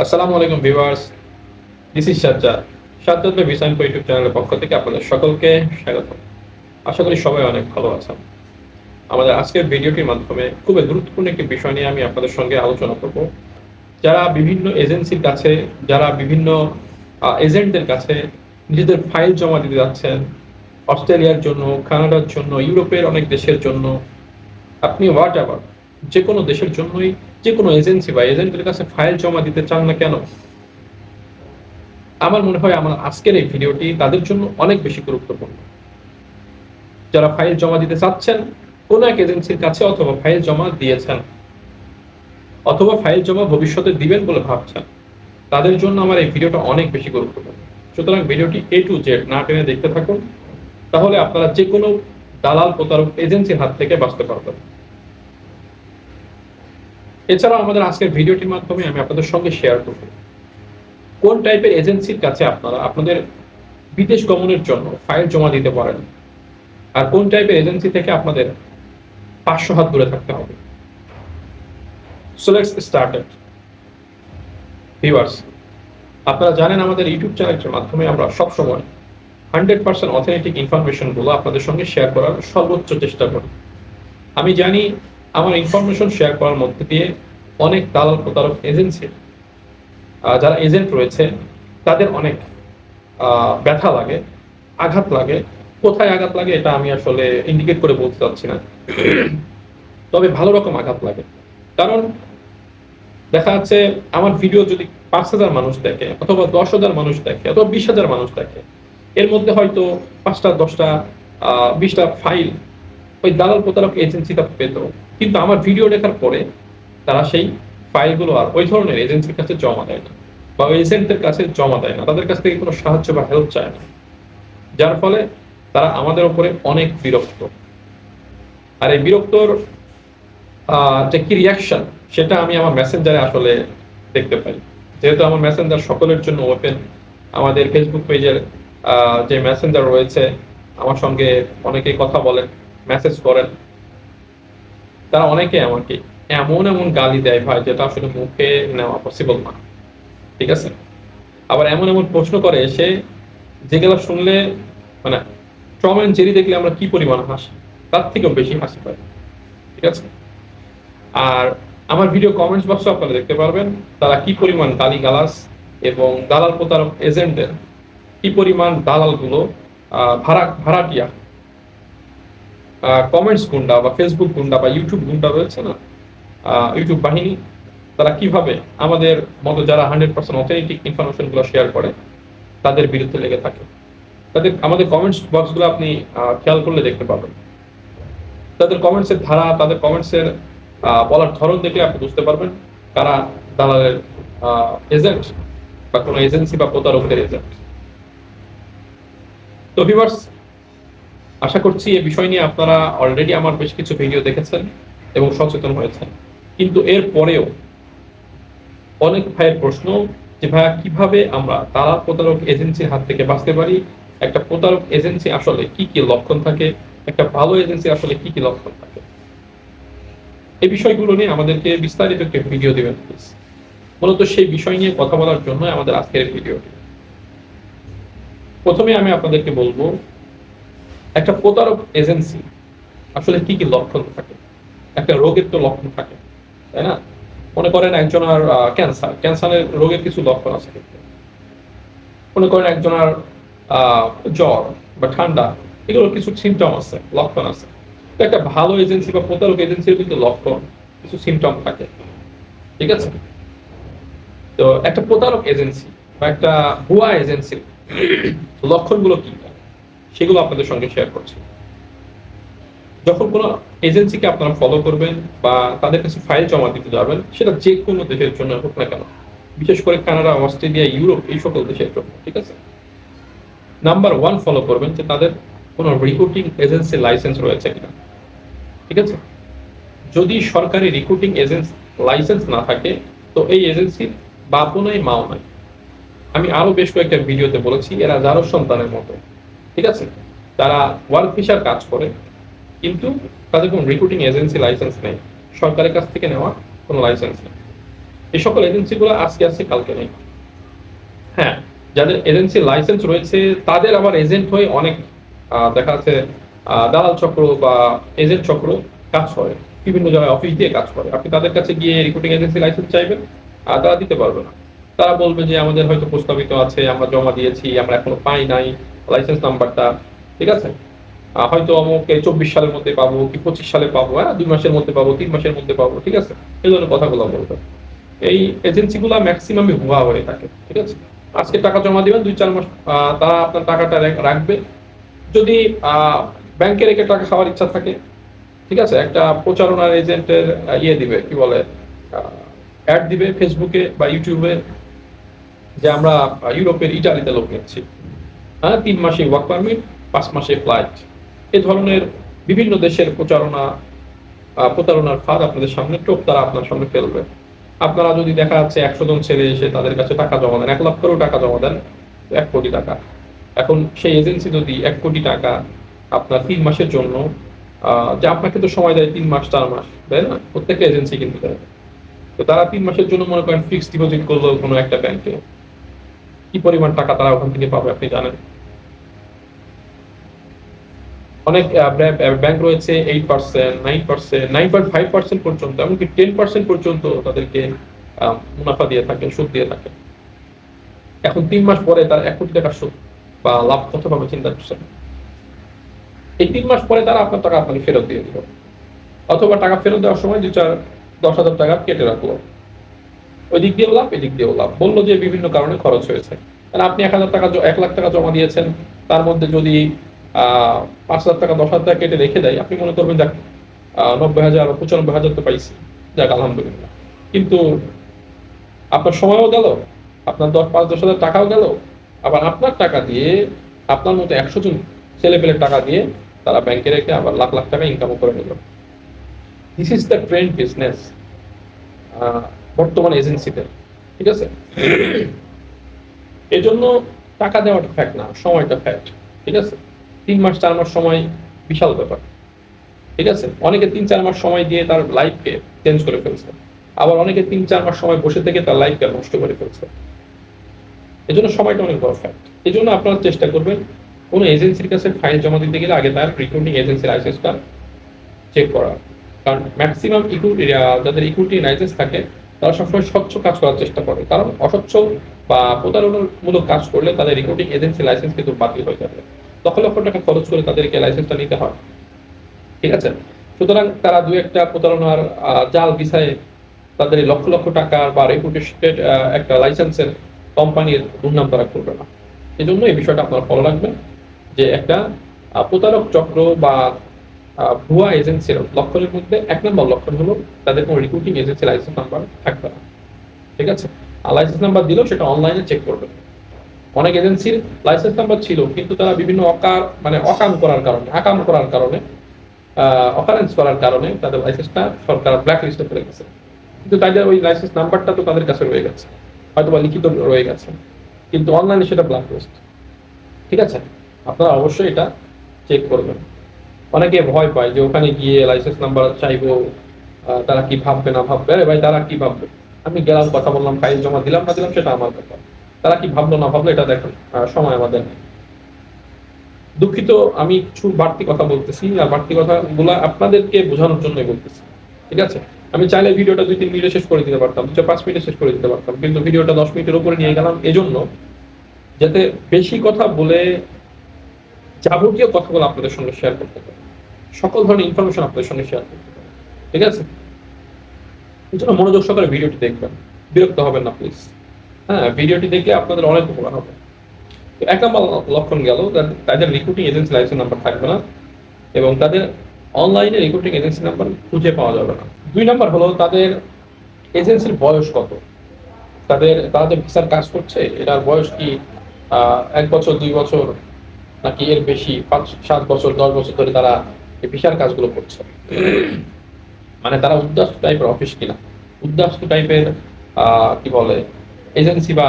আসসালামু আলাইকুম viewers this is Sajjad Sajjad by বিসাইন YouTube চ্যানেলের পক্ষ থেকে আপনাদের সকলকে স্বাগত। আশা করি সবাই অনেক ভালো আছেন। আমাদের আজকের ভিডিওটির মাধ্যমে খুবই গুরুত্বপূর্ণ একটি বিষয় নিয়ে আমি আপনাদের সঙ্গে আলোচনা করব। যারা বিভিন্ন এজেন্সির কাছে, যারা বিভিন্ন এজেন্টদের কাছে নিজেদের ফাইল জমা দিতে যাচ্ছেন, অস্ট্রেলিয়ার জন্য, কানাডার জন্য, ইউরোপের অনেক দেশের জন্য, আপনি হোয়াট এভার যে কোনো দেশের জন্যই যে কোনো এজেন্সি বা এজেন্টের কাছে ফাইল জমা দিতে চান না কেন? আমার মনে হয় আমার আজকের এই ভিডিওটি তাদের জন্য অনেক বেশি গুরুত্বপূর্ণ। যারা ফাইল জমা দিতে চাচ্ছেন, কোনো এক এজেন্সির কাছে অথবা ফাইল জমা দিয়েছেন, অথবা ফাইল জমা ভবিষ্যতে দিবেন বলে ভাবছেন, তাদের জন্য আমার এই ভিডিওটা অনেক বেশি গুরুত্বপূর্ণ। সুতরাং ভিডিওটি এ টু জেড না টেনে দেখতে থাকুন, তাহলে আপনারা যে কোনো দালাল প্রতারক এজেন্সির হাত থেকে বাঁচতে পারবেন। এছাড়াও আমাদের আজকের ভিডিওটির মাধ্যমে আমি আপনাদের সঙ্গে শেয়ার করব। কোন টাইপের এজেন্সির কাছে আপনারা আপনাদের বিদেশ গমনের জন্য ফাইল জমা দিতে পারেন? আর কোন টাইপের এজেন্সি থেকে আপনাদের পাঁচশো হাত দূরে থাকতে হবে? ভিউয়ার্স আপনারা জানেন আমাদের ইউটিউব চ্যানেলের মাধ্যমে আমরা সবসময় হান্ড্রেড পার্সেন্ট অথেন্টিক ইনফরমেশনগুলো আপনাদের সঙ্গে শেয়ার করার সর্বোচ্চ চেষ্টা করি। আমি জানি আমার ইনফরমেশন শেয়ার করার মধ্যে দিয়ে অনেক দালাল প্রতারক এজেন্সি যারা এজেন্ট রয়েছে, তাদের অনেক ব্যথা লাগে, আঘাত লাগে। কোথায় আঘাত লাগে এটা আমি আসলে ইন্ডিকেট করে বলতে চাচ্ছি না। তবে ভালো রকম আঘাত লাগে। কারণ দেখা যাচ্ছে আমার ভিডিও যদি পাঁচ হাজার মানুষ দেখে অথবা দশ হাজার মানুষ দেখে অথবা বিশ হাজার মানুষ দেখে, এর মধ্যে হয়তো পাঁচটা, দশটা বিশটা ফাইল ওই দালাল প্রতারক এজেন্সিটা পেত। কিন্তু আমার ভিডিও দেখার পরে তারা সেই ফাইলগুলো আর ওই ধরনের এজেন্সির কাছে জমা দেয় না বা ওই এজেন্টের কাছে জমা দেয় না। তাদের কাছ থেকে কোনো সাহায্য বা হেল্প চায় না। যার ফলে তারা আমাদের ওপরে অনেক বিরক্ত। আর এই বিরক্তর যে কি রিয়াকশন সেটা আমি আমার মেসেঞ্জারে আসলে দেখতে পাই। যেহেতু আমার মেসেঞ্জার সকলের জন্য ওপেন আমাদের ফেসবুক পেজের যে মেসেঞ্জার রয়েছে, আমার সঙ্গে অনেকেই কথা বলেন মেসেজ করেন। তারা অনেকে আমাকে এমন এমন গালি দেয় ভাই, যেটা আসলে মুখে নেওয়া পসিবল না। ঠিক আছে? আবার এমন এমন প্রশ্ন করে এসে যেগুলো শুনলে মানে টম অ্যান্ড জেরি দেখলে আমরা কি পরিমাণ হাসি, তার থেকেও বেশি হাসি পাই। ঠিক আছে? আর আমার ভিডিও কমেন্টস বক্সে আপনারা দেখতে পারবেন, তারা কি পরিমাণ গালি গালাস এবং দালাল প্রতারক এজেন্টের কি পরিমাণ দালালগুলো ভাড়া ভাড়াটিয়া কমেন্টস গুন্ডা বা ফেসবুক গুন্ডা বা ইউটিউব গুন্ডা রয়েছে না? ইউটিউব বাহিনী, তারা কীভাবে আমাদের মতো যারা হান্ড্রেড পার্সেন্ট অথেন্টিক ইনফরমেশনগুলো শেয়ার করে, তাদের বিরুদ্ধে লেগে থাকে? তাদের, আমাদের কমেন্টস বক্সগুলো আপনি খেয়াল করলে দেখতে পাবেন। তাদের কমেন্টসের ধারা, তাদের কমেন্টসের বলার ধরন দেখলে আপনি বুঝতে পারবেন কারা দালালের এজেন্ট বা কোনো এজেন্সি বা প্রতারকদের এজেন্ট তো ভিভার্স আশা করছি এই বিষয় নিয়ে আপনারা অলরেডি আমার বেশ কিছু ভিডিও দেখেছেন এবং সচেতন হয়েছেন। কিন্তু এর পরেও অনেক ভাইয়ের প্রশ্ন যে, ভাইয়া, কীভাবে আমরা তারা প্রতারক এজেন্সির হাত থেকে বাঁচতে পারি? একটা প্রতারক এজেন্সি আসলে কি কি লক্ষণ থাকে? একটা ভালো এজেন্সি আসলে কি কি লক্ষণ থাকে? এই বিষয়গুলো নিয়ে আমাদেরকে বিস্তারিত একটি ভিডিও দেবেন প্লিজ মূলত সেই বিষয় নিয়ে কথা বলার জন্য আমাদের আজকের ভিডিওটি প্রথমে আমি আপনাদেরকে বলব একটা প্রতারক এজেন্সি আসলে কি কি লক্ষণ থাকে? একটা রোগের তো লক্ষণ থাকে, তাই না? মনে করেন একজনের ক্যান্সার ক্যান্সারের রোগের কিছু লক্ষণ আছে মনে করেন একজনের জ্বর বা ঠান্ডা, এগুলোর কিছু সিমটম আছে, লক্ষণ আছে। একটা ভালো এজেন্সি বা প্রতারক এজেন্সির কিন্তু লক্ষণ, কিছু সিমটম থাকে। ঠিক আছে? তো একটা প্রতারক এজেন্সি বা একটা ভুয়া এজেন্সির লক্ষণগুলো কি? সেগুলো আপনাদের সঙ্গে শেয়ার করছি। যখন কোনো এজেন্সিকে আপনারা ফলো করবেন বা তাদের কাছে ফাইল জমা দিতে যাবেন, সেটা যে কোনো দেশের জন্য হোক না কেন, বিশেষ করে কানাডা, অস্ট্রেলিয়া, ইউরোপ, এই সকল দেশের জন্য, ঠিক আছে? নাম্বার ওয়ান ফলো করবেন যে তাদের কোনো রিক্রুটিং এজেন্সি লাইসেন্স রয়েছে কিনা, ঠিক আছে? যদি সরকারি রিক্রুটিং এজেন্স লাইসেন্স না থাকে, তো এই এজেন্সির বাপও নাই, মাও নাই। আমি আরও বেশ কয়েকটা ভিডিওতে বলেছি, এরা যারও সন্তানের মতো। ঠিক আছে? তারা ওয়ার্ক ভিসার কাজ করে, কিন্তু তাদের কোনো রিক্রুটিং এজেন্সি লাইসেন্স নেই। সরকারের কাছ থেকে নেওয়া কোনো লাইসেন্স নেই। এই সকল এজেন্সিগুলো আজকে আছে, কালকে নেই। হ্যাঁ যাদের এজেন্সি লাইসেন্স রয়েছে, তাদের আবার এজেন্ট হয়ে অনেক দেখা যাচ্ছে দালাল চক্র বা এজেন্ট চক্র কাজ করে। বিভিন্ন জায়গায় অফিস দিয়ে কাজ করে। আপনি তাদের কাছে গিয়ে রিক্রুটিং এজেন্সি লাইসেন্স চাইবেন, আর তারা দিতে পারবে না। তারা বলবে যে, আমাদের হয়তো প্রস্তাবিত আছে, আমরা জমা দিয়েছি, আমরা এখনও পাই নাই। লাইসেন্স নাম্বারটা ঠিক আছে? হয়তো এই চব্বিশ সালের মধ্যে পাবো কি পঁচিশ সালে পাবো হ্যাঁ? দুই মাসের মধ্যে পাবো, তিন মাসের মধ্যে পাবো, ঠিক আছে? এই ধরনের কথাগুলো বলবে। এই এজেন্সিগুলো ম্যাক্সিমামই ভুয়া হয়ে থাকে, ঠিক আছে? আজকে টাকা জমা দিবেন, দুই চার মাস তারা আপনার টাকাটা রাখবে। যদি ব্যাংকে রেখে টাকা খাওয়ার ইচ্ছা থাকে, ঠিক আছে? একটা প্রচারণার এজেন্টের ইয়ে দিবে, কি বলে অ্যাড দিবে ফেসবুকে বা ইউটিউবে যে আমরা ইউরোপের ইটালিতে লোক নিচ্ছি। হ্যাঁ তিন মাসে ওয়ার্ক পারমিট পাঁচ মাসে ফ্লাইট এ ধরনের বিভিন্ন দেশের প্রচারণা প্রতারণার ফাঁদ আপনাদের সামনে টোপ তারা আপনার সামনে ফেলবে। আপনারা যদি দেখা যাচ্ছে একশো জন ছেলে এসে তাদের কাছে টাকা জমা দেন, এক লাখ করেও টাকা জমা দেন, এক কোটি টাকা। এখন সেই এজেন্সি যদি এক কোটি টাকা আপনার তিন মাসের জন্য যে আপনাকে তো সময় দেয় তিন মাস, চার মাস, তাই না? প্রত্যেকটা এজেন্সি কিন্তু দেয়। তো তারা তিন মাসের জন্য মনে করেন ফিক্সড ডিপোজিট করল কোনো একটা ব্যাংকে কি পরিমাণ টাকা তারা ওখান থেকে পাবে আপনি জানেন? অনেক ব্যাংক রয়েছে eight percent nine percent nine point five percent পর্যন্ত, এমনকি টেন পার্সেন্ট পর্যন্ত তাদেরকে মুনাফা দিয়ে থাকেন, সুদ দিয়ে থাকেন। এখন তিন মাস পরে তার এক কোটি টাকার সুদ বা লাভ কত পাবে চিন্তা করছেন এই তিন মাস পরে তারা আপনার টাকা আপনাকে ফেরত দিয়ে দিল। অথবা টাকা ফেরত দেওয়ার সময় দু চার, দশ হাজার টাকা কেটে রাখল। ওই দিক দিয়েও লাভ এদিক দিয়েও লাভ। বলল যে বিভিন্ন কারণে খরচ হয়েছে। আপনি এক হাজার টাকা এক লাখ টাকা জমা দিয়েছেন। তার মধ্যে যদি পাঁচ হাজার টাকা, দশ হাজার টাকা কেটে রেখে দেয়। আপনি মনে করবেন, দেখ নব্বই হাজার, পঁচানব্বই হাজার তো পাইছি। যাক, আলহামদুলিল্লাহ। কিন্তু আপনার সময়ও গেল, আপনার দশ, পাঁচ, দশ হাজার টাকাও গেল। আবার আপনার টাকা দিয়ে, আপনার মতো একশো জন ছেলে পেলের টাকা দিয়ে তারা ব্যাংকে রেখে আবার লাখ লাখ টাকা ইনকামও করে নিল। This is the trend business বর্তমান এজেন্সিতে ঠিক আছে? এই জন্য টাকা দেওয়াটা ফ্যাক্ট না, সময়টা ফ্যাক্ট ঠিক আছে? তিন মাস, চার মাস সময় বিশাল ব্যাপার। ঠিক আছে? অনেকে তিন, চার মাস সময় দিয়ে তার লাইফকে চেঞ্জ করে ফেলছে। আবার অনেকে তিন, চার মাস সময় বসে থেকে তার লাইফকে নষ্ট করে ফেলছে। এই জন্য সময়টা অনেক বড় ফ্যাক্ট এই জন্য আপনারা চেষ্টা করবেন, কোনো এজেন্সির কাছে ফাইল জমা দিতে গেলে আগে তার রিক্রুটিং এজেন্সি লাইসেন্সটা চেক করা কারণ ম্যাক্সিমাম ইকুইটি যাদের ইকুইটি লাইসেন্স থাকে, তারা সবসময় স্বচ্ছ কাজ করার চেষ্টা করে। কারণ অস্বচ্ছ বা প্রতারণামূলক কাজ করলে তাদের রিক্রুটিং এজেন্সি লাইসেন্স কিন্তু বাতিল হয়ে যাবে। লক্ষ লক্ষ টাকা খরচ করে তাদেরকে লাইসেন্সটা নিতে হয়। ঠিক আছে? সুতরাং তারা দু একটা প্রতারণার জাল বিষয়ে তাদের লক্ষ লক্ষ টাকা বা রেপুটেশনের একটা লাইসেন্সের কোম্পানির দুর্নাম তারা করবে না। এই জন্য এই বিষয়টা আপনারা ফলো রাখবেন যে একটা প্রতারক চক্র বা ভুয়া এজেন্সির লক্ষণের মধ্যে এক নম্বর লক্ষণ হলো তাদের কোনো রিক্রুটিং এজেন্সি লাইসেন্স নাম্বার থাকবে না। ঠিক আছে? আর লাইসেন্স নাম্বার দিলেও সেটা অনলাইনে চেক করবে। অনেক এজেন্সির লাইসেন্স নাম্বার ছিল, কিন্তু তারা বিভিন্ন অকার মানে অকাম করার কারণে, আকাম করার কারণে অকারেন্স করার কারণে তাদের লাইসেন্সটা সরকার ব্ল্যাক লিস্টে ফেলে গেছে। কিন্তু তাদের ওই লাইসেন্স নাম্বারটা তো তাদের কাছে রয়ে গেছে হয়তো বা লিখিত রয়ে গেছে, কিন্তু অনলাইনে সেটা ব্ল্যাক লিস্ট ঠিক আছে? আপনারা অবশ্যই এটা চেক করবেন। অনেকে ভয় পায় যে ওখানে গিয়ে লাইসেন্স নাম্বার চাইব তারা কি ভাববে না ভাববে? আরে ভাই, তারা কি ভাববে? আমি গেলাম, কথা বললাম ফাইল জমা দিলাম, না দিলাম, সেটা আমার ব্যাপার। তারা কি ভাবলো না ভাবলো, এটা দেখেন সময় আমাদের। দুঃখিত, আমি কিছু বাড়তি কথা বলতেছি, আর বাড়তি কথাগুলো আপনাদেরকে বোঝানোর জন্যই বলতেছি, ঠিক আছে? আমি চাইলে ভিডিওটা দুই তিন মিনিটে শেষ করে দিতে পারতাম দু পাঁচ মিনিটে শেষ করে দিতে পারতাম, কিন্তু ভিডিওটা দশ মিনিটের উপরে নিয়ে গেলাম এজন্য, যাতে বেশি কথা বলে যাবতীয় কথাগুলো আপনাদের সঙ্গে শেয়ার করতে পারি। সকল ধরনের ইনফরমেশন আপনাদের সঙ্গে শেয়ার করতে পারি, ঠিক আছে? এই জন্য মনোযোগ সহকারে ভিডিওটি দেখবেন, বিরক্ত হবেন না প্লিজ হ্যাঁ ভিডিওটি দেখলে আপনাদের অনেক উপকার হবে। তো এক নম্বর লক্ষণ গেল তাদের রিক্রুটিং এজেন্সি লাইসেন্স নাম্বার থাকবে না এবং তাদের অনলাইনে রিক্রুটিং এজেন্সি নাম্বার খুঁজে পাওয়া যাবে না। দুই নম্বর হলো, তাদের এজেন্সির বয়স কত? তাদের তারা যে ভিসার কাজ করছে, এটার বয়স কি এক বছর, দুই বছর, নাকি এর বেশি, পাঁচ, সাত বছর, দশ বছর ধরে তারা এই ভিসার কাজগুলো করছে? মানে তারা উদ্যাস্ত টাইপের অফিস কিনা? উদ্যাস্ত টাইপের কি বলে এজেন্সি বা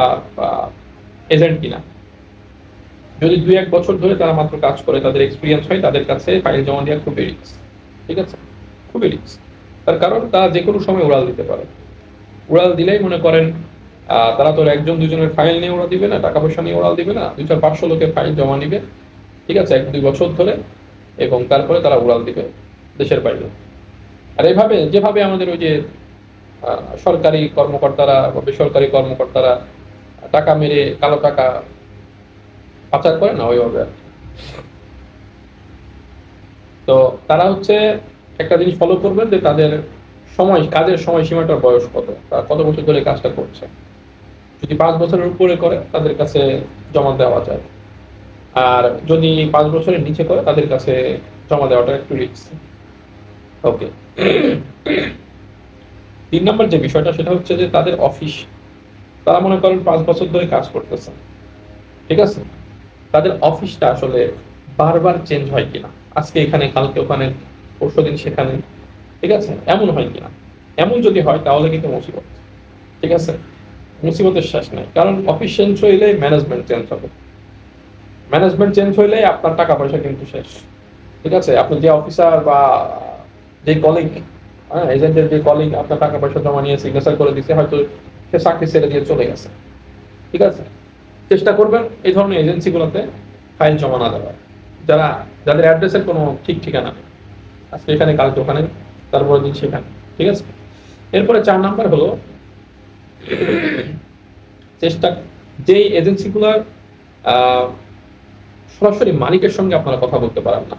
এজেন্ট কিনা। যদি দুই এক বছর ধরে তারা মাত্র কাজ করে, তাদের এক্সপিরিয়েন্স হয়, তাদের কাছে ফাইল জমা দেওয়া খুবই রিক্স ঠিক আছে? খুবই রিক্স তার কারণ তারা যে কোনো সময় উড়াল দিতে পারে। উড়াল দিলেই মনে করেন তারা তো একজন দুজনের ফাইল নিয়ে ওরা দিবে না টাকা পয়সা নিয়ে ওড়াল দিবে না, দুই চার পাঁচশো লোকের ফাইল জমা নিবে, ঠিক আছে? এক দুই বছর ধরে এবং তারপরে তারা উড়াল দিবে দেশের বাইরে। আর এভাবে যেভাবে আমাদের ওই যে সরকারি কর্মকর্তারা বা বেসরকারি কর্মকর্তারা টাকা মেরে কালো টাকা পাচার করে না ওইভাবে আর তো তারা হচ্ছে একটা জিনিস ফলো করবেন যে তাদের সময়, কাজের সময়সীমাটার বয়স কত, তারা কত বছর ধরে কাজটা করছে। যদি পাঁচ বছরের উপরে করে, তাদের কাছে জমা দেওয়া যায়। আর যদি পাঁচ বছরের নিচে করে, তাদের কাছে জমা দেওয়াটা একটু রিস্ক ওকে তিন নম্বর যে বিষয়টা সেটা হচ্ছে যে তাদের অফিস তারা মনে করেন পাঁচ বছর ধরে কাজ করতেছে। ঠিক আছে? তাদের অফিসটা আসলে বারবার চেঞ্জ হয় কিনা? আজকে এখানে, কালকে ওখানে পরশু দিন সেখানে, ঠিক আছে? এমন হয় কিনা? এমন যদি হয় তাহলে কিন্তু মুসিবত। ঠিক আছে? মুসিবতের শেষ নাই। কারণ অফিস চেঞ্জ হইলে ম্যানেজমেন্ট চেঞ্জ হবে। ম্যানেজমেন্ট চেঞ্জ হইলে আপনার টাকা পয়সা কিন্তু শেষ। ঠিক আছে? আপনি যে অফিসার বা যে কলিগ হ্যাঁ এজেন্টের যে কলিগ আপনার টাকা পয়সা জমা নিয়ে সিগনেচার করে দিচ্ছে হয়তো সে চাকরি ছেড়ে দিয়ে চলে গেছে। ঠিক আছে? চেষ্টা করবেন এই ধরনের এজেন্সিগুলোতে ফাইল জমা না দেওয়ার। যারা, যাদের অ্যাড্রেসের কোনো ঠিক ঠিকানা নেই। আজকে এখানে, কালকে ওখানে তারপরে দিন সেখানে। ঠিক আছে? এরপরে চার নাম্বার হলো, চেষ্টা, যেই এজেন্সিগুলোর সরাসরি মালিকের সঙ্গে আপনারা কথা বলতে পারেন না।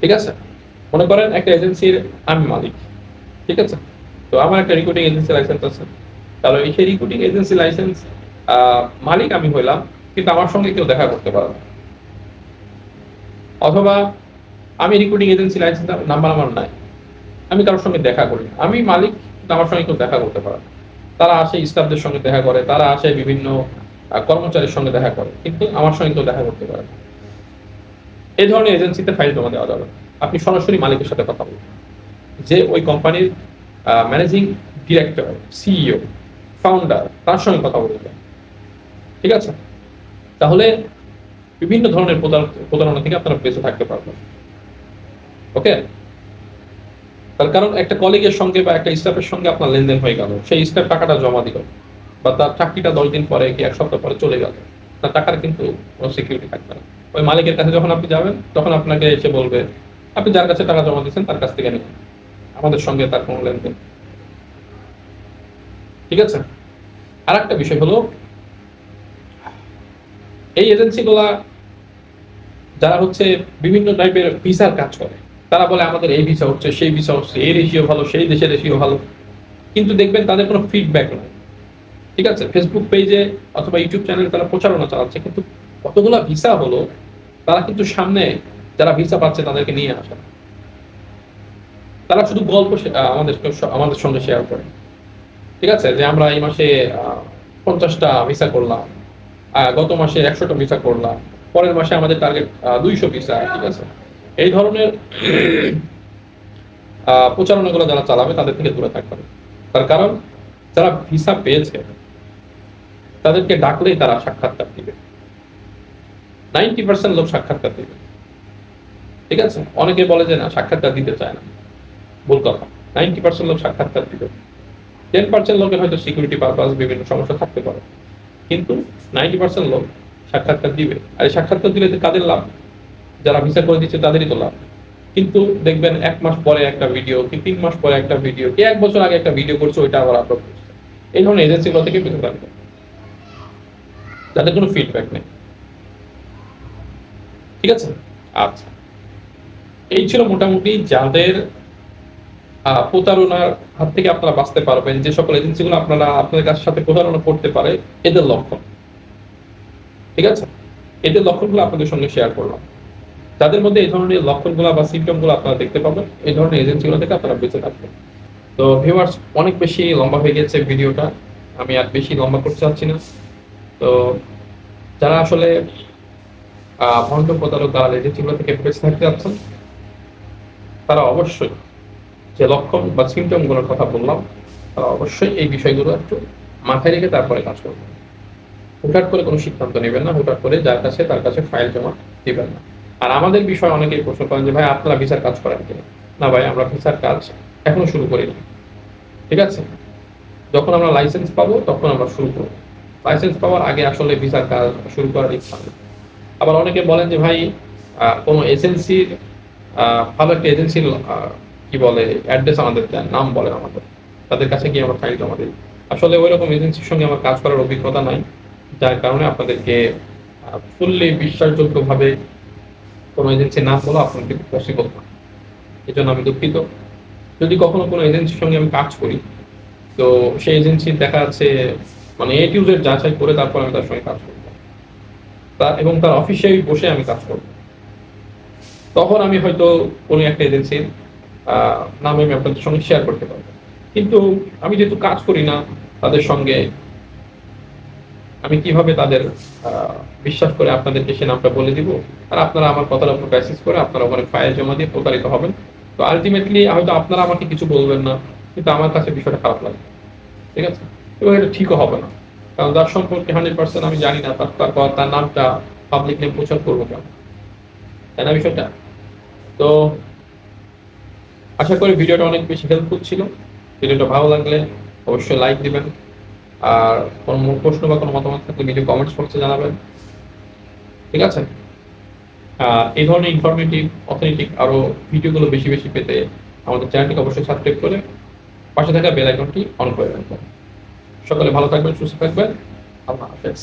ঠিক আছে? মনে করেন একটা এজেন্সির আমি মালিক, ঠিক আছে তো আমার একটা রিক্রুটিং এজেন্সি লাইসেন্স আছে তাহলে এই সেই রিক্রুটিং এজেন্সি লাইসেন্স মালিক আমি হইলাম, কিন্তু আমার সঙ্গে কেউ দেখা করতে পারে না অথবা আমি রিক্রুটিং এজেন্সি লাইসেন্স নাম্বার আমার নাই আমি কারোর সঙ্গে দেখা করি। আমি মালিক আমার সঙ্গে কেউ দেখা করতে পারে। তারা আসে স্টাফদের সঙ্গে দেখা করে, তারা আসে বিভিন্ন কর্মচারীর সঙ্গে দেখা করে, কিন্তু আমার সঙ্গে কেউ দেখা করতে পারে এই ধরনের এজেন্সিতে ফাইল জমা দেওয়া যাবে। আপনি সরাসরি মালিকের সাথে কথা বলবেন যে ওই কোম্পানির ম্যানেজিং ডিরেক্টর সিইও ফাউন্ডার তার সঙ্গে কথা বলবেন ঠিক আছে? তাহলে বিভিন্ন ধরনের প্রতারণা থেকে আপনারা বেঁচে থাকতে পারবেন। ওকে? তার কারণ একটা কলিগের সঙ্গে বা একটা স্টাফের সঙ্গে আপনার লেনদেন হয়ে গেল। সেই স্টাফ টাকাটা জমা দিল। বা তার চাকরিটা দশ দিন পরে কি এক সপ্তাহ পরে চলে গেল। তার টাকার কিন্তু কোনো সিকিউরিটি থাকবে না। ওই মালিকের কাছে যখন আপনি যাবেন, তখন আপনাকে এসে বলবে আপনি যার কাছে টাকা জমা দিচ্ছেন তার কাছ থেকে নিন আমাদের সঙ্গে তার কোনো লেনদেন ঠিক আছে? আর একটা বিষয় হলো, এই এজেন্সিগুলা যারা হচ্ছে বিভিন্ন টাইপের ভিসার কাজ করে, তারা বলে আমাদের এই ভিসা হচ্ছে, সেই ভিসা হচ্ছে, এই রেশিও ভালো, সেই দেশের রেশিও ভালো। কিন্তু দেখবেন তাদের কোনো ফিডব্যাক নেই। ঠিক আছে? ফেসবুক পেজে অথবা ইউটিউব চ্যানেলে তারা প্রচারণা চালাচ্ছে, কিন্তু কতগুলো ভিসা হলো, তারা কিন্তু সামনে যারা ভিসা পাচ্ছে তাদেরকে নিয়ে আসে। তারা শুধু গল্প স- আমাদের সঙ্গে শেয়ার করে। ঠিক আছে? যে আমরা এই মাসে পঞ্চাশটা ভিসা করলাম গত মাসে একশোটা ভিসা করলাম, পরের মাসে আমাদের টার্গেট দুইশো ভিসা, ঠিক আছে? এই ধরনের প্রচারণাগুলো যারা চালাবে তাদের থেকে দূরে থাকতে তার কারণ, যারা ভিসা পেয়েছে, তাদেরকে ডাকলেই তারা সাক্ষাৎকার দিবে। নাইনটি পার্সেন্ট লোক সাক্ষাৎকার দিবে। ঠিক আছে? অনেকে বলে যে না, সাক্ষাৎকার দিতে চায় না। ভুল কথা। নাইনটি পার্সেন্ট লোক সাক্ষাৎকার দিবে। টেন পার্সেন্ট লোকের হয়তো সিকিউরিটি পারপাস বিভিন্ন সমস্যা থাকতে পারে। কিন্তু নাইনটি পার্সেন্ট লোক সাক্ষাৎকার দিবে। আর এই সাক্ষাৎকার দিলে কাদের লাভ। যারা ভিসা করে দিচ্ছে, তাদেরই তো লাভ। কিন্তু দেখবেন এক মাস পরে একটা ভিডিও কি তিন মাস পরে একটা ভিডিও কি এক বছর আগে একটা ভিডিও করছে, ওইটা আবার আপলোড করছে। এই ধরনের এজেন্সিগুলো থেকে বেঁচে থাকবে যাদের কোনো ফিডব্যাক নেই। ঠিক আছে? আচ্ছা। এই ছিল মোটামুটি যাদের প্রতারণার হাত থেকে আপনারা বাঁচতে পারবেন, যে সকল এজেন্সিগুলো আপনারা আপনাদের কাছে সাথে প্রতারণা করতে পারে, এদের লক্ষণ। ঠিক আছে? এদের লক্ষণগুলো আপনাদের সঙ্গে শেয়ার করলাম। তাদের মধ্যে এই ধরনের লক্ষণগুলো বা সিমটমগুলো আপনারা দেখতে পাবেন, এই ধরনের এজেন্সিগুলো থেকে আপনারা বেঁচে থাকবেন। তো ভিউয়ার্স অনেক বেশি লম্বা হয়ে গেছে ভিডিওটা। আমি আর বেশি লম্বা করতে চাচ্ছি না। তো যারা আসলে ভণ্ড প্রতারক, দালাল এজেন্সিগুলো থেকে বেঁচে থাকতে যাচ্ছেন তারা অবশ্যই যে লক্ষণ বা সিমটমগুলোর কথা বললাম, তারা অবশ্যই এই বিষয়গুলো একটু মাথায় রেখে তারপরে কাজ করবেন হুটহাট করে কোনো সিদ্ধান্ত নেবেন না, হুটহাট করে যার কাছে, তার কাছে ফাইল জমা দিবেন না। আর আমাদের বিষয় অনেকেই প্রশ্ন করেন যে, ভাই, আপনারা ভিসার কাজ করেন কিনা? না ভাই, আমরা ভিসার কাজ এখনও শুরু করিনি। ঠিক আছে? যখন আমরা লাইসেন্স পাবো, তখন আমরা শুরু করব। লাইসেন্স পাওয়ার আগে আসলে ভিসার কাজ শুরু করার ইচ্ছা আবার অনেকে বলেন যে, ভাই কোনো এজেন্সির ভালো একটা এজেন্সির কি বলে অ্যাড্রেস আমাদের দেন, নাম বলেন আমাদের। তাদের কাছে গিয়ে আমরা ফাইল জমা দিই। আসলে ওই রকম এজেন্সির সঙ্গে আমার কাজ করার অভিজ্ঞতা নাই, যার কারণে আপনাদেরকে ফুললি বিশ্বাসযোগ্যভাবে কোনো এজেন্সি না বলা আপনার কিন্তু পসিবল না। এই জন্য আমি দুঃখিত। যদি কখনো কোনো এজেন্সির সঙ্গে আমি কাজ করি, তো সেই এজেন্সি দেখা যাচ্ছে মানে এ জেড যাচাই করে তারপর আমি তার সঙ্গে কাজ করব। তা, এবং তার অফিসে বসে আমি কাজ করব। তখন আমি হয়তো কোনো একটা এজেন্সির নাম আমি আপনাদের সঙ্গে শেয়ার করতে পারব। কিন্তু আমি যেহেতু কাজ করি না তাদের সঙ্গে, আমি কীভাবে তাদের বিশ্বাস করে আপনাদেরকে সে নামটা বলে দিব? আর আপনারা আমার কথার উপর ব্যাসিস করে আপনারা ওখানে ফাইল জমা দিয়ে প্রতারিত হবেন। তো আলটিমেটলি হয়তো আপনারা আমাকে কিছু বলবেন না, কিন্তু আমার কাছে বিষয়টা খারাপ লাগে। ঠিক আছে? এবং এটা ঠিকও হবে না। কারণ তার সম্পর্কে হান্ড্রেড পার্সেন্ট আমি জানি না, তার তার নামটা পাবলিকলি প্রচার করব কেন? তাই না বিষয়টা? তো আশা করি ভিডিওটা অনেক বেশি হেল্পফুল ছিল। ভিডিওটা ভালো লাগলে অবশ্যই লাইক দিবেন। আর কোনো প্রশ্ন বা কোনো মতামত থাকলে ভিডিও কমেন্টস বক্সে জানাবেন। ঠিক আছে? এই ধরনের ইনফরমেটিভ অথেন্টিক আরও ভিডিওগুলো বেশি বেশি পেতে আমাদের চ্যানেলটিকে অবশ্যই সাবস্ক্রাইব করে পাশে থাকা বেল আইকনটি অন করে রাখবেন। সকালে ভালো থাকবেন, সুস্থ থাকবেন। আল্লাহ হাফেজ।